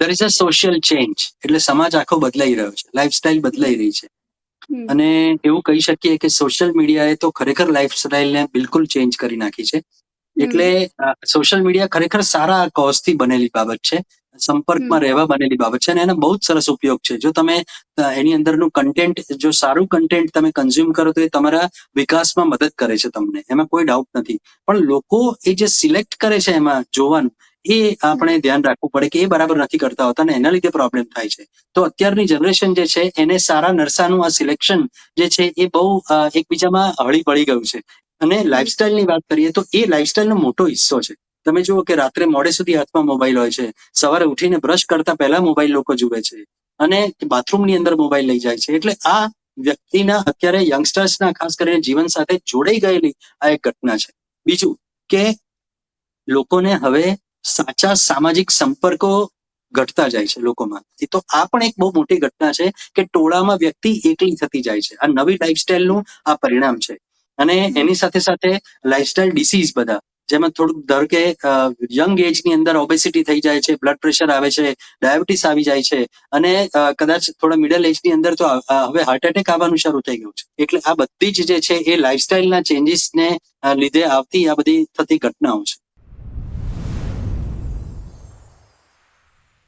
There is a social change એટલે સમાજ આખો બદલાઈ રહ્યો છે. લાઈફસ્ટાઈલ બદલાઈ રહી છે. અને એવું કહી શકીએ કે સોશિયલ મીડિયાએ તો ખરેખર લાઈફસ્ટાઈલને બિલકુલ ચેન્જ કરી નાખી છે. એટલે સોશિયલ મીડિયા ખરેખર સારા કોઝથી બનેલી બાબત છે. સંપર્કમાં રહેવા બનેલી બાબત છે અને એનો બહુ જ સરસ ઉપયોગ છે. જો તમે એની અંદરનું કન્ટેન્ટ જો સારું કન્ટેન્ટ તમે કન્ઝ્યુમ કરો તો એ તમારા વિકાસમાં મદદ કરે છે તમને. એમાં કોઈ ડાઉટ નથી. પણ લોકો એ જે સિલેક્ટ કરે છે એમાં જોવાનું એ આપણે ધ્યાન રાખવું પડે કે એ બરાબર નથી કરતા હોતા ને એના લીધે પ્રોબ્લેમ થાય છે. તો અત્યારની જનરેશન જે છે, એને સારા નરસાનું આ સિલેક્શન જે છે, એ બહુ એકબીજામાં હળી પડી ગયું છે. અને લાઇફસ્ટાઇલની વાત કરીએ તો એ લાઇફસ્ટાઇલનો મોટો હિસ્સો છે. તમે જુઓ કે રાત્રે મોડે સુધી હાથમાં મોબાઈલ હોય છે. સવારે ઉઠીને બ્રશ કરતા પહેલા મોબાઈલ લોકો જુએ છે. અને બાથરૂમની અંદર મોબાઈલ લઈ જાય છે. એટલે આ વ્યક્તિના અત્યારે યંગસ્ટર્સના ખાસ કરીને જીવન સાથે જોડાઈ ગયેલી આ એક ઘટના છે. બીજું કે લોકોને હવે સાચા સામાજિક સંપર્કો ઘટતા જાય છે લોકોમાં તો આ પણ એક બહુ મોટી ઘટના છે કે ટોળામાં વ્યક્તિ એકલી થતી જાય છે. આ નવી લાઈફસ્ટાઈલનું આ પરિણામ છે. અને એની સાથે સાથે લાઇફસ્ટાઇલ ડિસીઝ બધા, જેમાં થોડુંક ધારો કે યંગ એજની અંદર ઓબેસિટી થઈ જાય છે બ્લડ પ્રેશર આવે છે ડાયાબિટીસ આવી જાય છે અને કદાચ થોડા મિડલ એજની અંદર તો હવે હાર્ટ એટેક આવવાનું શરૂ થઈ ગયું છે. એટલે આ બધી જ જે છે એ લાઈફસ્ટાઈલના ચેન્જીસને લીધે આવતી આ બધી થતી ઘટનાઓ છે.